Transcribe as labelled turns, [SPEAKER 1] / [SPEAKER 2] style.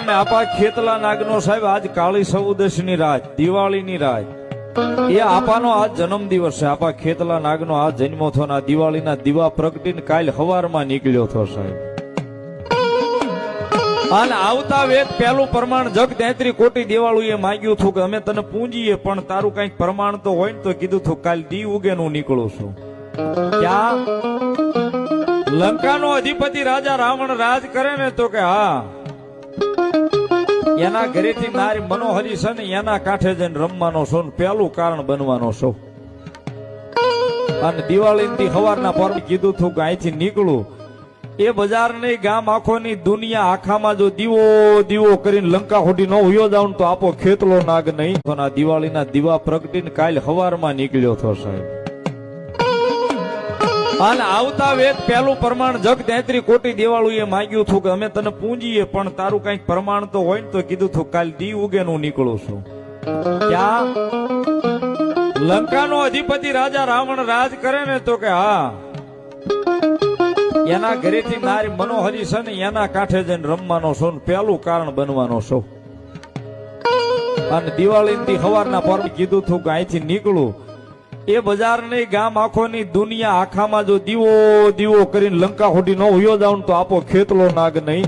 [SPEAKER 1] આપા ખેતલા નાગનો સાહેબ, આજ કાળી ચૌદશની રાત દિવાળીની રાત એ આપાનો આજ જન્મ દિવસ છે. આપા ખેતલા નાગનો આ જન્મો થયો દિવાળીના દીવા પ્રગટીને કાલ હવારમાં નીકળ્યો થો સાહેબ. અને આવતા વેદ પહેલું પ્રમાણ જગ તેત્રી કોટી દેવાળું એ માંગ્યું હતું કે અમે તને પૂંજીએ, પણ તારું કંઈક પ્રમાણ તો હોય ને તો કીધું હતું, કાલ દી ઉગે નું નીકળું છું. ક્યાં? લંકાનો અધિપતિ રાજા રાવણ રાજ કરે ને તો કે હા એના ઘરેથી મારી મનોહરી છે ને એના કાંઠે જઈને રમવાનો છો ને પેલું કારણ બનવાનો છો. અને દિવાળી હવારના પર કીધું હતું કે અહીંથી નીકળું. એ બજારની ગામ આખોની દુનિયા આખામાં જો દીવો દીવો કરીને લંકા ખોટી ન ઉયો જાવ તો આપો ખેતલો નાગ નહીં. તો દિવાળીના દીવા પ્રગટીને કાલ હવારમાં નીકળ્યો થયો સાહેબ. અને આવતા વેદ પહેલું પ્રમાણ જગ તેત્રી કોટી દેવાળું એ માંગ્યું હતું કે અમે તને પૂંજીએ, પણ તારું કંઈક પ્રમાણ તો હોય ને તો કીધું હતું કાલ દી ઉગે નું નીકળું છું. ક્યાં? લંકાનો અધિપતિ રાજા રાવણ રાજ કરે ને તો કે, હા, એના ઘરેથી મારી મનોહરી છે ને એના કાંઠે જઈને રમવાનો છો ને પહેલું કારણ બનવાનો છો. અને દિવાળી હવારના પર કીધું હતું કે, અહીંથી નીકળું. એ બજાર નહીં ગામ આખોની દુનિયા આખામાં જો દીવો દીવો કરીને લંકા ખોટી ન હોયો જાવ તો આપો ખેતલો નાગ નહીં.